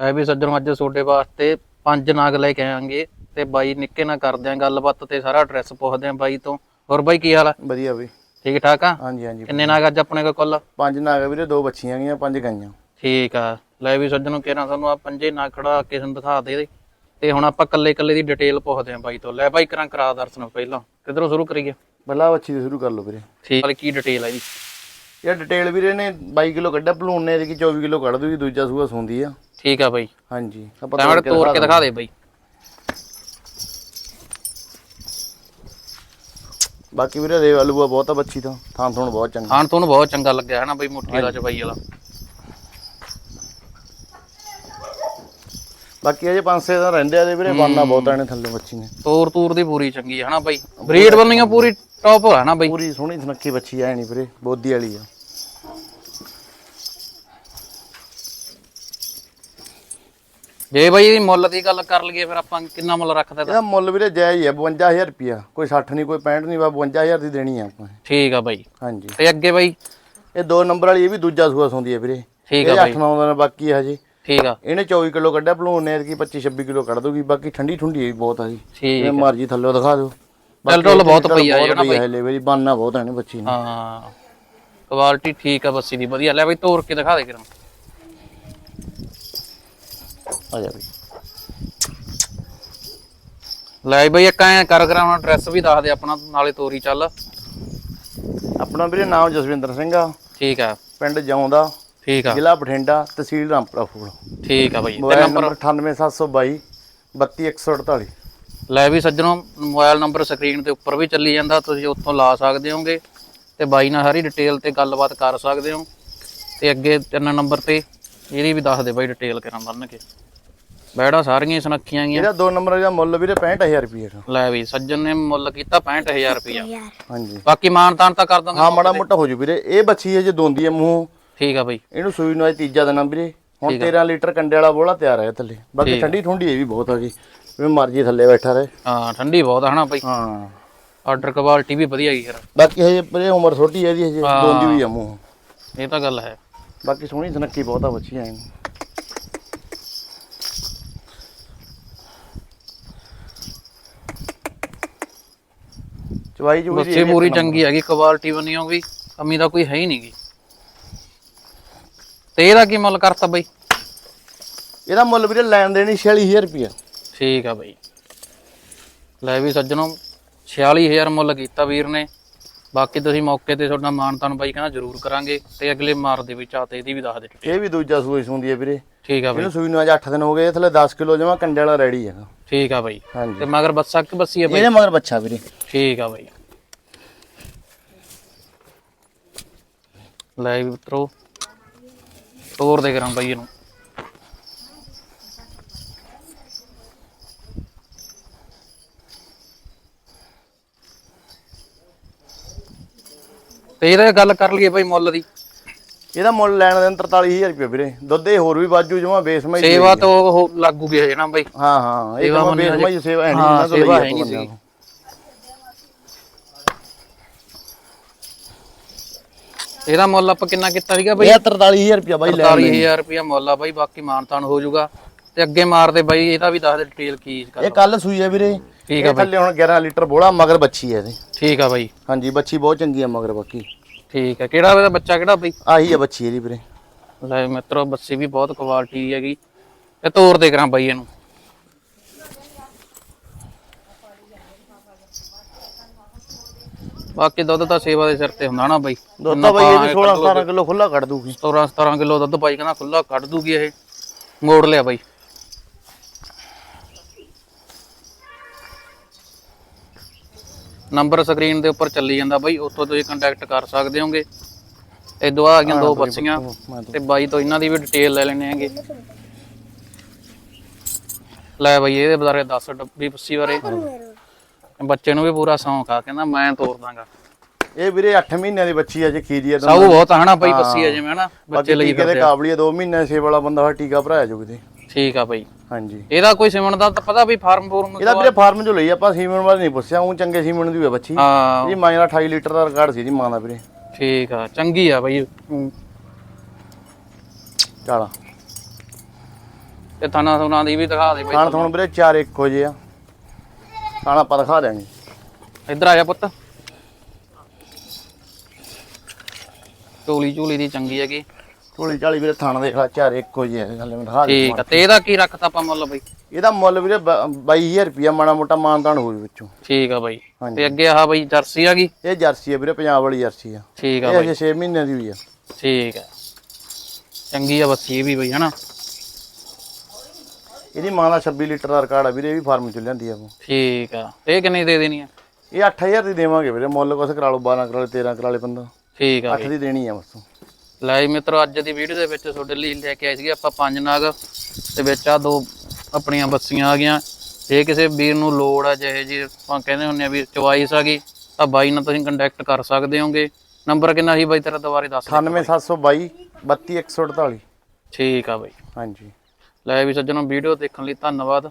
ਐ ਵੀ ਸੱਜਣ ਅੱਜ ਤੁਹਾਡੇ ਵਾਸਤੇ ਪੰਜ ਨਾਗ ਲੈ ਕੇ ਆਵਾਂਗੇ ਤੇ ਬਾਈ ਨਿੱਕੇ ਨਾਲ ਕਰਦੇ ਆਂ ਗੱਲਬਾਤ ਤੇ ਸਾਰਾ ਐਡਰੈਸ ਪੁੱਛਦੇ ਆਂ ਬਾਈ ਤੋਂ। ਹੋਰ ਬਾਈ ਕੀ ਹਾਲ ਆ? ਵਧੀਆ ਬਈ। ਠੀਕ ਠਾਕ ਆ? ਹਾਂਜੀ ਹਾਂਜੀ। ਕਿੰਨੇ ਨਾਗ ਅੱਜ ਆਪਣੇ ਕੋਲ ਕੁੱਲ? ਪੰਜ ਨਾਗ ਵੀਰੇ ਦੋ ਬੱਚੀਆਂ ਗਈਆਂ ਪੰਜ ਗਾਈਆਂ। ਠੀਕ ਆ। ਲੈ ਵੀ ਸੱਜਣੋਂ ਕਿਹਨਾਂ ਤੁਹਾਨੂੰ ਆ ਪੰਜੇ ਨਾਗ ਖੜਾ ਕੇ ਤੁਹਾਨੂੰ ਦਿਖਾ ਦੇ। ਤੇ ਹੁਣ ਆਪਾਂ ਕੱਲੇ ਕੱਲੇ ਦੀ ਡਿਟੇਲ ਪੁੱਛਦੇ ਆਂ ਬਾਈ ਤੋਂ। ਲੈ ਬਾਈ ਕਰਾਂ ਕਰਾ ਦਰਸ਼ਨ ਪਹਿਲਾਂ। ਕਿਧਰੋਂ ਸ਼ੁਰੂ ਕਰੀਏ? ਬੱਲਾ ਬੱਚੀ ਤੋਂ ਸ਼ੁਰੂ ਕਰ ਲਓ ਵੀਰੇ। ਠੀਕ ਆ ਕੀ ਡਿਟੇਲ ਆ ਇਹਦੀ? ਇਹ ਡਿਟੇਲ ਵੀਰੇ ਨੇ 22 ਕਿਲੋ ਕੱਢਿਆ ਭਲੂਣ ਨੇ ਇਹਦੀ 24 ਕਿਲੋ ਕੱਢ ਦੂਗੀ ਦੂਜਾ ਸੂਆ ਸੁੰਦੀ ਆ। ਠੀਕ ਆ ਬਾਈ। ਹਾਂਜੀ ਆਪਾਂ ਤੋੜ ਕੇ ਦਿਖਾ ਦੇ ਬਾਈ। ਬਾਕੀ ਵੀਰੇ ਰੇਵ ਆਲੂਆ ਬਹੁਤ ਆ ਬੱਚੀ ਤੋਂ। ਥਾਂ ਥੋਣ ਬਹੁਤ ਚੰਗਾ। ਖਾਣ ਤੋਂ ਬਹੁਤ ਚੰਗਾ ਲੱਗਿਆ ਹੈ ਨਾ ਬਾਈ ਮੁੱਠੀ ਦਾ ਚਬਾਈ ਵਾਲਾ। ਬਾਕੀ ਅਜੇ ਪੰਜ ਛੇ ਦਿਨ ਰਹਿੰਦੇ ਆ ਤੇ ਵੀਰੇ ਬਣਨਾ ਬਹੁਤ ਆਣੇ ਥੱਲੇ ਬੱਚੀ ਨੇ। ਤੋਰ ਤੂਰ ਦੀ ਪੂਰੀ ਚੰਗੀ ਹੈ ਨਾ ਬਾਈ। ਬਰੀਡ ਬੰਨੀਆਂ ਪੂਰੀ ਟੌਪ ਹੈ ਨਾ ਬਾਈ। ਪੂਰੀ ਸੋਹਣੀ ਸੁਨੱਖੀ ਬੱਚੀ ਐ ਨਹੀਂ ਵੀਰੇ ਬੋਦੀ ਵਾਲੀ ਆ। ਜੇ ਬਾਈ ਮੁੱਲ ਦੀ ਗੱਲ ਕਰ ਲਈਏ ਫਿਰ ਆਪਾਂ ਕਿੰਨਾ ਮੁੱਲ ਰੱਖਦਾ ਇਹਦਾ? ਮੁੱਲ ਵੀਰੇ ਜਾਇਜ਼ ਹੀ ਆ 52000 ਰੁਪਿਆ ਕੋਈ 60 ਨਹੀਂ ਕੋਈ 65 ਨਹੀਂ ਬਾ 52000 ਦੀ ਦੇਣੀ ਆ ਆਪਾਂ। ਠੀਕ ਆ ਬਾਈ। ਹਾਂਜੀ। ਤੇ ਅੱਗੇ ਬਾਈ? ਇਹ ਦੋ ਨੰਬਰ ਵਾਲੀ ਇਹ ਵੀ ਦੂਜਾ ਸੂਆ ਸੁੰਦੀ ਹੈ ਵੀਰੇ। ਠੀਕ ਇਹ ਆ 8 9 ਦਿਨ ਬਾਕੀ ਆ ਹਜੇ। ਠੀਕ ਆ। ਇਹਨੇ 24 ਕਿਲੋ ਕੱਢਿਆ ਭਲੂਣ ਨੇ ਕਿ 25 26 ਕਿਲੋ ਕੱਢ ਦੂਗੀ ਬਾਕੀ ਠੰਡੀ ਠੁੰਡੀ ਬਹੁਤ ਆ ਜੀ। ਠੀਕ ਮਰਜ਼ੀ ਥੱਲੇ ਦਿਖਾ ਦਿਓ। ਚੱਲ ਟੁੱਲ ਬਹੁਤ ਪਈ ਆ ਜਿਹੜਾ ਬਈ। ਹਲੇ ਮੇਰੀ ਬਾਨਾ ਬਹੁਤ ਹੈ ਨੇ ਬੱਚੀ ਨੇ। ਹਾਂ ਕੁਆਲਿਟੀ ਠੀਕ ਆ ਬੱਸੀ ਦੀ ਵਧੀਆ। ਲੈ ਬਾਈ ਤੋਰ ਕੇ ਦਿਖਾ ਦੇ ਕਿਰਾਂ ਆ ਜਾ ਬਈ। ਲੈ ਬਾਈ ਇੱਕ ਐ ਕਰ ਕਰਾਉਣਾ ਐਡਰੈਸ ਵੀ ਦੱਸ ਦੇ ਆਪਣਾ ਨਾਲੇ ਤੋਰੀ ਚੱਲ। ਆਪਣਾ ਵੀਰੇ ਨਾਮ ਜਸਵਿੰਦਰ ਸਿੰਘ ਆ। ਠੀਕ ਆ। ਪਿੰਡ ਜੌਂਦਾ ਠੀਕ ਆ। ਜ਼ਿਲ੍ਹਾ ਬਠਿੰਡਾ ਤਹਿਸੀਲ ਰਾਮਪੁਰਾ ਫੂਲ ਠੀਕ ਆ ਬਾਈ। ਤੇ ਨੰਬਰ 98722 32148 ਲੈ ਵੀ ਸੱਜਣੋ ਮੋਬਾਈਲ ਨੰਬਰ ਸਕਰੀਨ ਤੇ ਉੱਪਰ ਵੀ ਚੱਲੀ ਜਾਂਦਾ ਤੁਸੀਂ ਉੱਥੋਂ ਲਾ ਸਕਦੇ ਹੋਗੇ ਤੇ ਬਾਈ ਨਾਲ ਸਾਰੀ ਡਿਟੇਲ ਤੇ ਗੱਲਬਾਤ ਕਰ ਸਕਦੇ ਹੋ। ਤੇ ਅੱਗੇ ਤਿੰਨ ਨੰਬਰ ਤੇ ਇਹਦੀ ਵੀ ਦੱਸ ਦੇ ਬਾਈ ਡਿਟੇਲ ਕਰਾਂ ਬੰਨ ਕੇ ਬੈੜਾ ਸਾਰੀਆਂ ਸੁਨੱਖੀਆਂ ਗੀਆਂ ਇਹਦਾ ਦੋ ਨੰਬਰ ਦਾ ਮੁੱਲ ਵੀਰੇ 65000 ਰੁਪਏ ਦਾ। ਲੈ ਵੀ ਸੱਜਣ ਨੇ ਮੁੱਲ ਕੀਤਾ 65000 ਰੁਪਇਆ ਹਾਂਜੀ। ਬਾਕੀ ਮਾਨ ਤਾਨ ਤਾਂ ਕਰ ਦਾਂਗੇ। ਹਾਂ ਮਾੜਾ ਮੋਟਾ ਹੋ ਜੂ ਵੀਰੇ। ਇਹ ਬੱਚੀ ਹੈ ਜੇ ਦੋਂਦੀ ਹੈ ਮੂੰਹ। ਠੀਕ ਆ ਬਾਈ। ਇਹਨੂੰ ਸੂਈ ਨੂੰ ਅੱਜ ਤੀਜਾ ਦਿਨ ਆ ਵੀਰੇ। ਹੁਣ 13 ਲੀਟਰ ਕੰਡੇ ਵਾਲਾ ਬੋਲਾ ਤਿਆਰ ਹੈ ਥੱਲੇ। ਬਾਕੀ ਠੰਡੀ ਠੁੰਡੀ ਇਹ ਵੀ ਬਹੁਤ ਆ ਜੀ। ਜਿਵੇਂ ਮਰਜ਼ੀ ਥੱਲੇ ਬੈਠਾ ਰਹੇ। ਹਾਂ ਠੰਡੀ ਬਹੁਤ ਆ ਹਨਾ ਬਾਈ। ਹਾਂ। ਆਰਡਰ ਕੁਆਲਿਟੀ ਵੀ ਵਧੀਆ ਗਈ ਯਾਰ ਬਾਕੀ ਹਜੇ ਪਰੇ ਉਮਰ ਛੋਟੀ ਹੈ ਇਹਦੀ ਹਜੇ ਦੋਂਦੀ ਹੋਈ ਆ ਮੂੰਹ। ਇਹ ਤਾਂ ਗੱਲ ਹੈ। ਬਾਕੀ ਸੋਹਣੀ ਸੁਨੱਖੀ ਬਹੁਤ ਆ ਬੱਚੀ ਆਈ ਚਵਾਈ ਜੂਈ ਬੱਚੇ ਪੂਰੀ ਚੰਗੀ ਹੈਗੀ ਕੁਆਲਿਟੀ ਬਣੀ ਹੋਗੀ ਕਮੀ ਦਾ ਕੋਈ ਹੈ ਹੀ ਨਹੀਂਗੀ ਤੇ ਇਹਦਾ ਕੀ ਮੁੱਲ ਕਰਤਾ ਬਾਈ? ਇਹਦਾ ਮੁੱਲ ਵੀਰੇ ਲੈਣ ਦੇਣੀ 46000 ਰੁਪਏ ਠੀਕ ਆ ਬਾਈ। ਲੈ ਵੀ ਸੱਜਣੋ 46000 ਮੁੱਲ ਕੀਤਾ ਵੀਰ ਨੇ। ਬਾਕੀ ਤੁਸੀਂ ਮੌਕੇ ਤੇ ਤੁਹਾਡਾ ਮਾਨਤਾਨ ਬਾਈ ਕਹਿੰਦਾ ਜ਼ਰੂਰ ਕਰਾਂਗੇ ਤੇ ਅਗਲੇ ਮਾਰ ਦੇ ਵਿੱਚ ਆ ਤੇ ਇਹਦੀ ਵੀ ਦੱਸ ਦੇ। ਇਹ ਵੀ ਦੂਜਾ ਸੂਈ ਸੁੰਦੀ ਹੈ ਵੀਰੇ। ਠੀਕ ਆ ਬਾਈ। ਇਹਨੂੰ ਸੂਈ ਨੂੰ ਅੱਜ 8 ਦਿਨ ਹੋ ਗਏ ਥੱਲੇ 10 ਕਿਲੋ ਜਮਾ ਕੰਡੇ ਵਾਲਾ ਰੈਡੀ ਹੈਗਾ ਠੀਕ ਆ ਬਾਈ। ਤੇ ਮਗਰ ਬੱਸਾ ਕਿ ਬੱਸੀ ਬਾਈ? ਇਹਦੇ ਮਗਰ ਬੱਚਾ ਵੀਰੇ। ਠੀਕ ਆ ਬਾਈ। ਲੈ ਵੀ ਮਿੱਤਰੋ ਤੋਰ ਦੇ ਕਰਾਂ ਬਾਈ ਇਹਨੂੰ। ਤੇ ਇਹਦਾ ਗੱਲ ਕਰ ਲਈਏ ਬਾਈ ਮੁੱਲ ਦੀ। ਇਹਦਾ ਮੁੱਲ ਲੈਣ ਦੇਣ 43000 ਰੁਪਏ ਵੀਰੇ। ਦੁੱਧ ਇਹ ਹੋਰ ਵੀ ਵਾਜੂ ਜਮਾ ਬੇਸਮਈ ਸੇਵਾ ਤਾਂ ਉਹ ਲੱਗੂ ਗਿਆ ਜਣਾ ਬਾਈ। ਹਾਂ ਹਾਂ ਇਹ ਮੰਨੀ ਬੇਸਮਈ ਸੇਵਾ ਹੈ ਨਹੀਂ ਤੋਂ ਸੇਵਾ ਹੈ ਨਹੀਂ। ਇਹਦਾ ਮੁੱਲ ਆਪਾਂ ਕਿੰਨਾ ਕੀਤਾ ਸੀਗਾ ਬਾਈ? ਇਹ 43000 ਰੁਪਏ ਬਾਈ ਲੈ 45000 ਰੁਪਇਆ ਮੁੱਲ ਆ ਬਾਈ ਬਾਕੀ ਮਾਨਤਾਨ ਹੋ ਜਾਊਗਾ। ਤੇ ਅੱਗੇ ਮਾਰਦੇ ਬਾਈ ਇਹਦਾ ਵੀ ਦੱਸ ਦੇ ਡਿਟੇਲ ਕੀ ਕਰ ਇਹ ਕੱਲ ਸੂਈ ਹੈ ਵੀਰੇ। ਠੀਕ ਇਹ ਥੱਲੇ ਹੁਣ 11 ਲੀਟਰ ਬੋਲਾ ਮਗਰ ਬੱਚੀ ਹੈ ਇਹਦੇ। ਠੀਕ ਆ ਬਾਈ। ਹਾਂਜੀ ਬੱਚੀ ਬਹੁਤ ਚੰਗੀ ਹੈ ਮਗਰ ਬਾਕੀ। ਠੀਕ ਆ। ਕਿਹੜਾ ਇਹਦਾ ਬੱਚਾ ਕਿਹੜਾ ਬਾਈ? ਆਹੀ ਹੈ ਬੱਚੀ ਇਹਦੀ ਵੀਰੇ। ਲੈ ਮਿੱਤਰੋ ਬੱਸੀ ਵੀ ਬਹੁਤ ਕੁਆਲਿਟੀ ਦੀ ਹੈਗੀ। ਤੇ ਤੋਰ ਦੇ ਕਰਾਂ ਬਾਈ ਇਹਨੂੰ। ਬਾਕੀ ਦੁੱਧ ਤਾਂ ਸੇਵਾ ਦੇ ਸਿਰ ਤੇ ਹੁੰਦਾ ਨਾ ਬਾਈ। ਦੁੱਧ ਤਾਂ ਬਾਈ ਇਹਦੀ 16 17 ਕਿਲੋ ਖੁੱਲਾ ਕੱਢ ਦੂਗੀ। 17 17 ਕਿਲੋ ਦੁੱਧ ਬਾਈ ਕਹਿੰਦਾ ਖੁੱਲਾ ਕੱਢ ਦੂਗੀ ਇਹ। ਮੋੜ ਲਿਆ ਬਾਈ। ਨੰਬਰ ਸਕਰੀਨ ਦੇ ਉੱਪਰ ਚੱਲੀ ਜਾਂਦਾ ਬਾਈ ਉੱਥੋਂ ਤੁਸੀਂ ਕੰਟੈਕਟ ਕਰ ਸਕਦੇ ਹੋਗੇ। ਇਹ ਦੋ ਆ ਗਈਆਂ ਦੋ ਬੱਸੀਆਂ ਮੈਂ ਤੇ ਬਾਈ ਤੋਂ ਇਹਨਾਂ ਦੀ ਵੀ ਡਿਟੇਲ ਲੈ ਲੈਣੇ ਹੈਗੇ। ਲੈ ਬਾਈ ਇਹਦੇ ਬਾਰੇ ਦੱਸ ਡੱਬੀ ਬੱਸੀ ਬਾਰੇ। ਬੱਚੇ ਨੂੰ ਵੀ ਪੂਰਾ ਸ਼ੌਂਕ ਆ ਕਹਿੰਦਾ ਮੈਂ ਤੋਰ ਦਾਂਗਾ। ਇਹ ਵੀਰੇ 8 ਮਹੀਨਿਆਂ ਦੀ ਬੱਚੀ ਹੈ ਜੇ ਖੀਰੀ ਹੈ ਸਾਊ ਬਹੁਤ ਆ ਹਨਾ ਬਾਈ ਬੱਸੀ ਆ ਜਿਵੇਂ ਹਨਾ ਬੱਚੇ ਲਈ ਟੀਕੇ ਦੇ ਕਾਬਲੀਏ 2 ਮਹੀਨੇ ਸੇ ਵਾਲਾ ਬੰਦਾ ਟੀਕਾ ਭਰਾਇਆ ਜੋ ਕਿਤੇ। ਠੀਕ ਆ ਬਾਈ। ਹਾਂਜੀ। ਇਹਦਾ ਕੋਈ ਸਿਮਣ ਦਾ ਤਾਂ ਪਤਾ ਵੀ ਫਾਰਮ ਫੂਰਮ ਇਹਦਾ ਵੀਰੇ ਫਾਰਮ ਚੋਂ ਲਈ ਆਪਾਂ ਸੀਮਨ ਵਾਲੇ ਨਹੀਂ ਪੁੱਛਿਆ ਉਹ ਚੰਗੇ ਸੀਮਨ ਦੀ ਹੈ ਬੱਚੀ। ਹਾਂ। ਇਹ ਮਾਂ ਦਾ 28 ਲੀਟਰ ਦਾ ਰਿਕਾਰਡ ਸੀ ਜੀ ਮਾਂ ਦਾ ਵੀਰੇ। ਠੀਕ ਆ ਚੰਗੀ ਆ ਬਾਈ। ਚਾਲਾ। ਤੇ ਥਾਣਾ ਥੁਣਾ ਦੀ ਵੀ ਦਿਖਾ ਦੇ ਬਾਈ। ਖਾਣ ਥੋਣ ਵੀਰੇ ਚਾਰ ਇੱਕੋ ਜਿਹੇ ਆ। ਖਾਣਾ ਆਪਾਂ ਦਿਖਾ ਦਿਆਂਗੇ। ਇੱਧਰ ਆ ਜਾ ਪੁੱਤ। ਝੋਲੀ ਝੋਲੀ ਦੀ ਚੰਗੀ ਹੈਗੀ। ਢੋਲੀ ਚਾਲੀ ਵੀਰੇ ਥਾਣਾ ਦੇਖ ਲਾ ਚਾਰ ਇੱਕੋ ਜਿਹੇ ਆ ਗੱਲ ਮੈਂ ਦਿਖਾ ਦੇ ਠੀਕ ਆ ਤੇ ਇਹਦਾ ਕੀ ਰੱਖਤਾ ਆਪਾਂ ਮੁੱਲ ਬਾਈ? ਇਹਦਾ ਮੁੱਲ ਵੀਰੇ 22000 ਰੁਪਿਆ ਮਾੜਾ ਮੋਟਾ ਮਾਨਦਾਨ ਹੋ ਜੂ ਵਿੱਚੋਂ। ਠੀਕ ਆ ਬਾਈ। ਤੇ ਅੱਗੇ ਆਹ ਬਾਈ ਜਰਸੀ ਆ ਗਈ? ਇਹ ਜਰਸੀ ਆ ਵੀਰੇ ਪੰਜਾਬ ਵਾਲੀ ਜਰਸੀ ਆ। ਠੀਕ ਆ ਇਹ ਬਾਈ। ਅਜੇ 6 ਮਹੀਨਿਆਂ ਦੀ ਹੋਈ ਆ। ਠੀਕ ਆ। ਚੰਗੀ ਆ ਬੱਸੀ ਇਹ ਵੀ ਬਾਈ ਹਨਾ? ਇਹਦੀ ਮਾਂ ਦਾ 26 ਲੀਟਰ ਦਾ ਰਿਕਾਰਡ ਆ ਵੀਰੇ ਇਹ ਵੀ ਫਾਰਮ ਚ ਲਿਆਂਦੀ ਆ ਆਪਾਂ। ਠੀਕ ਆ। ਇਹ ਕਿੰਨੀ ਦੇ ਦੇਣੀ ਆ? ਇਹ 8000 ਦੀ ਦੇਵਾਂਗੇ ਵੀਰੇ ਮੁੱਲ ਕੁਛ ਕਰਾ ਲਓ 12 ਕਰਾ ਲਓ 13 ਕਰਾ ਲਓ 15 ਠੀਕ ਆ 8 ਦੀ ਦੇਣੀ ਆ ਬਸ। ਲੈ ਮਿੱਤਰੋ ਅੱਜ ਦੀ ਵੀਡੀਓ ਦੇ ਵਿੱਚ ਤੁਹਾਡੇ ਲਈ ਲੈ ਕੇ ਆਏ ਸੀਗੇ ਆਪਾਂ ਪੰਜ ਨਾਗ ਤੇ ਵਿੱਚ ਆ ਦੋ ਆਪਣੀਆਂ ਬੱਸੀਆਂ ਆ ਗਈਆਂ। ਜੇ ਕਿਸੇ ਵੀਰ ਨੂੰ ਲੋੜ ਆ ਜਿਹੇ ਜੀ ਆਪਾਂ ਕਹਿੰਦੇ ਹੁੰਨੇ ਆ ਵੀ ਚੁਆਇਸ ਆ ਗਈ ਤਾਂ ਬਾਈ ਨਾਲ ਤੁਸੀਂ ਕੰਟੈਕਟ ਕਰ ਸਕਦੇ ਹੋਗੇ। ਨੰਬਰ ਕਿੰਨਾ ਸੀ ਬਾਈ ਤੇਰਾ ਦੁਬਾਰੇ ਦੱਸ ਦੇ 98722 32148 ਠੀਕ ਆ ਬਾਈ। ਹਾਂਜੀ। ਲੈ ਵੀ ਸੱਜਣੋ ਵੀਡੀਓ ਦੇਖਣ ਲਈ ਧੰਨਵਾਦ।